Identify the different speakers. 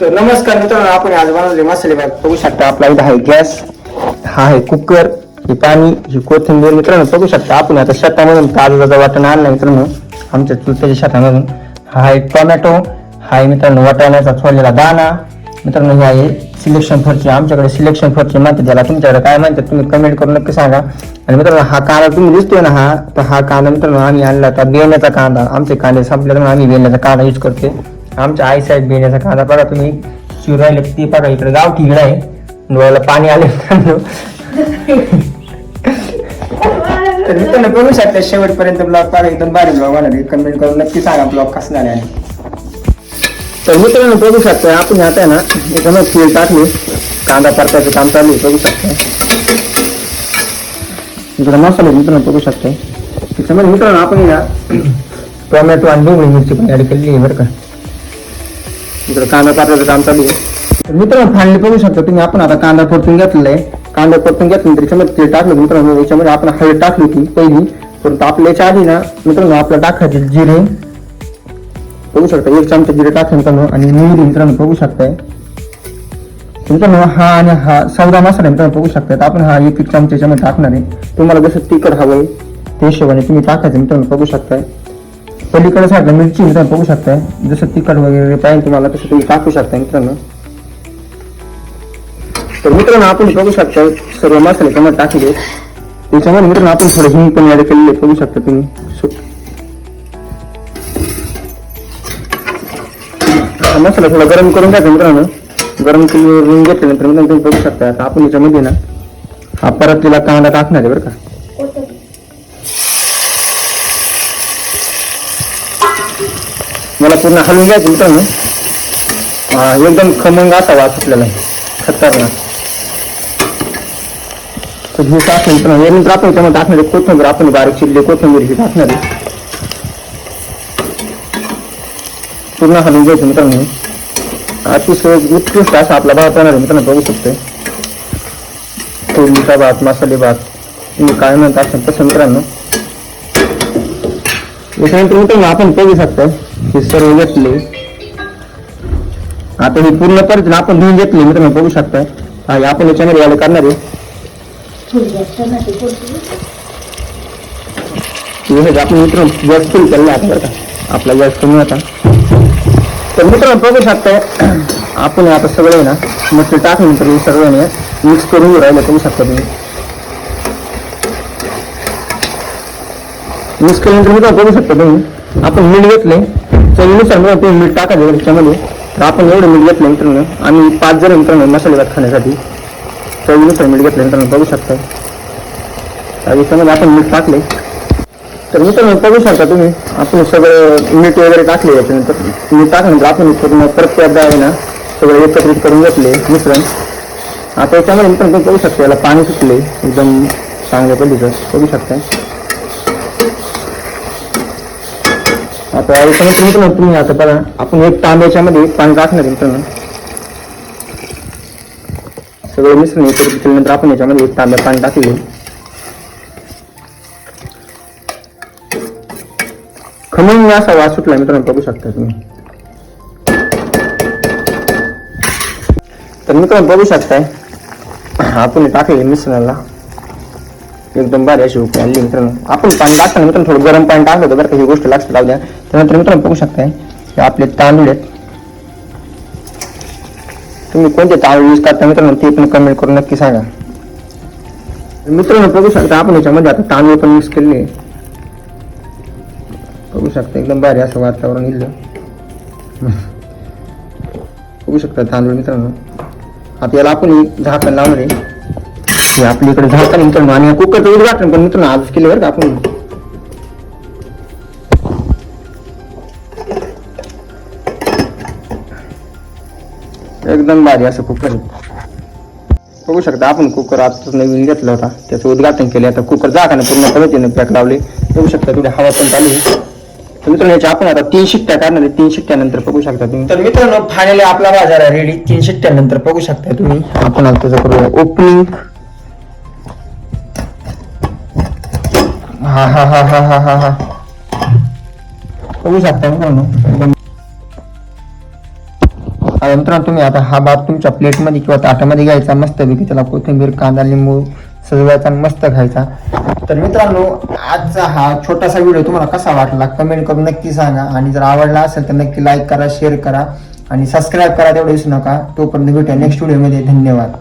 Speaker 1: तर नमस्कार मित्रांनो आपण आज बनवले मसाले भात बघू शकता. आपला इथं आहे गॅस हा आहे कुकर हे पाणी ही कोथिंबीर. मित्रांनो बघू शकता आपण आता शेतामधून ताजा वाटण आणला मित्रांनो आमच्या चुलत्याच्या शेतामधून. हा आहे टोमॅटो हा आहे मित्रांनो वाटाण्याचा छोडलेला दाणा. मित्रांनो हे आहे सिलेक्शन फरची आमच्याकडे सिलेक्शन फरची म्हणतात त्याला तुमच्याकडे काय म्हणतात तुम्ही कमेंट करून नक्की सांगा. आणि मित्रांनो हा कांदा तुम्ही दिसतोय ना हा? तर हा कांदा मित्रांनो आम्ही आणला तर बेण्याचा कांदा. आमचे कांदे संपले तर आम्ही बेण्याचा कांदा यूज करते आमच्या आई साहेब बेण्याचा कांदा बघा तुम्ही शिव राहिले ती बघा इकडे गाव इकडे आहे. डोळ्याला पाणी आले तर मित्रांनो बघू शकता शेवटपर्यंत ब्लॉग बघा एकदम भारी ब्लॉग होणार कमेंट करून नक्की सांगा ब्लॉग कसं झाला आहे तर मित्रांनो बघू शकता आपण आता आहे ना याच्यामध्ये तेल टाकली. कांदा परतायचं काम चालू बघू शकता. इकडे मसाले मित्रांनो बघू शकता. त्याच्यामध्ये मित्रांनो आपण ना टोमॅटो आणि डोंगळी मिरची पण ऍड केलेली आहे बरं का. इकडे कांदा परतायचं काम चालू आहे. तर मित्रांनो फांडले बघू शकता तुम्ही आपण आता कांदा परतून घेतलेला आहे कांदा परतून घेतला त्याच्यामध्ये तेल टाकलं मित्रांनो याच्यामध्ये आपण हळद टाकली होती पहिली. परंतु आपल्या याच्या आधी ना मित्रांनो आपलं टाकायचे जिरे. बघू शकता एक चमचा जिरे टाकले मित्रांनो आणि मिरी मित्रांनो बघू शकताय. मित्रांनो हा आणि हा सौदा मसाला मित्रांनो बघू शकता आपण हा एक एक चमचा याच्यामध्ये टाकणार आहे. तुम्हाला जसं तिखट हवंय त्या हिशोबाने तुम्ही टाकायचं मित्रांनो बघू शकताय. पलीकडे साईडला मिरची मित्रांनो बघू शकताय. जसं तिखट वगैरे पाहिजे तुम्हाला तसं तुम्ही टाकू शकता मित्रांनो. तर मित्रांनो आपण बघू शकता सर्व मसाले त्यामध्ये टाकले. त्याच्यामध्ये मित्रांनो आपण थोडं हिंग पण ऍड केलेले बघू शकता तुम्ही. हा मसाला थोडा गरम करून घ्यायचा मित्रांनो. गरम करून घेतल्यानंतर मित्रांनो तुम्ही बघू शकता. आता आपण याच्यामध्ये ना हा परतलेला कांदा टाकणार आहे बरं का. मला पूर्ण हलवून घ्यायचं मित्रांनो एकदम खमंग असा वास सुटलेला खतरनाक. तर हे टाकलं मित्रांनो यानंतर आपण टाकणार कोथंबीर. आपण बारीक चिरले कोथिंबीर ही टाकणार पूर्ण हलवून घ्यायचं मित्रांनो. अतिशय उत्कृष्ट असा आपला भात येणार आहे मित्रांनो बघू शकतोय. फोडणीचा भात मसाले भात तुम्ही काय म्हणता असेल तसं मित्रांनो. याच्यानंतर मित्रांनो आपण बघू शकतो हे सर्व घेतले. आता हे पूर्ण पद्धतीने आपण धुवून घेतले मित्रांनो बघू शकताय आपण याच्यामध्ये यायला करणार आहे. आपण मित्र गॅस फुल केलेला आता का. आपला गॅस कमी होता. तर मित्र बघू शकताय आपण आता सगळं आहे ना मस्त टाकल्यानंतर नंतर सगळं मिक्स करून राहिलं करू शकता तुम्ही. मिक्स केल्यानंतर मित्र बघू शकता तुम्ही. आपण मीठ घेतले चवीनुसार मित्रांनो तुम्ही मीठ टाकायचं त्याच्यामध्ये. तर आपण एवढं मीठ घेतलं मित्रांनो. आम्ही पाच जण मित्रांनो मसाले भात खाण्यासाठी. चवीनुसार मीठ घेतलं मित्रांनो बघू शकता. तर याच्यामध्ये आपण मीठ टाकले. तर मित्रांनो बघू शकता तुम्ही आपण सगळं मीठ वगैरे टाकले याच्यानंतर. मीठ टाकल्यानंतर म्हणजे आपण पूर्ण परत एकदा आहे ना सगळं एकत्रित करून घेतले मिश्रण. आता याच्यामध्ये मित्रांनो तुम्ही बघू शकता याला पाणी सुटले. एकदम चांगल्या पद्धतीचं. बघू शकता. आता याच्यामध्ये मित्रांनो तुम्ही आता बघा आपण एक तांब्याच्यामध्ये पाणी टाकणार आहे मित्रांनो सगळं मिश्रण एकत्रित केल्यानंतर आपण याच्यामध्ये एक तांब्या पाणी टाकले खमंग असा वास सुटला मित्रांनो बघू शकता तुम्ही. तर मित्रांनो बघू शकताय. आपण टाकले मिश्रणाला एकदम भारी अशी उकळी मित्रांनो. आपण पाणी टाकताना मित्रांनो थोडं गरम पाणी टाकलं होतं बरं का ही गोष्ट लक्षात लावू द्या. त्यानंतर मित्रांनो बघू शकताय आपले तांदूळ आहेत. तुम्ही कोणते तांदूळ यूज करता मित्रांनो ते पण कमेंट करून नक्की सांगा. मित्रांनो बघू शकता आपण याच्यामध्ये आता तांदूळ पण मिक्स केले बघू शकता एकदम भारी असं वातावरण येईल बघू शकता तांदूळ मित्रांनो. आता याला आपण एक झाकण लावणार आहे. हे आपल्या इकडे झाकण मित्रांनो आणि कुकरचं उद्घाटन पण मित्रांनो आजच केलं बरं का आपण. एकदम भारी असं कुकर. बघू शकता आपण कुकर आता नवीन घेतला होता. त्याचं उद्घाटन केले. आता कुकर झाकण पूर्ण पद्धतीने पॅक लावले. बघू शकता थोडी हवा पण चालू तर मित्रांनो याच्या आपण आता तीन शिट्ट्या काढणार आहे. तीन शिट्ट्यानंतर बघू शकता तुम्ही. तर मित्रांनो फायनली आपला बाजार आहे रेडी तीन शिट्ट्यानंतर बघू शकता तुम्ही. आपण आता त्याचं करूया ओपनिंग हा हा हा हा हा हा हा. बघू शकता मित्रांनो मित्रांनो तुम्ही आता हा भात तुमच्या प्लेटमध्ये किंवा ताटामध्ये घ्यायचा मस्तपैकी त्याला कोथिंबीर कांदा लिंबू सजवायचा मस्त खायचा. तर मित्रांनो आजचा हा छोटासा व्हिडिओ तुम्हाला कसा वाटला कमेंट करून नक्की सांगा. आणि जर आवडला असेल तर नक्की लाईक करा शेअर करा. आणि सबस्क्राईब करा तेवढं विसरू नका. तोपर्यंत भेटूया नेक्स्ट व्हिडिओमध्ये धन्यवाद.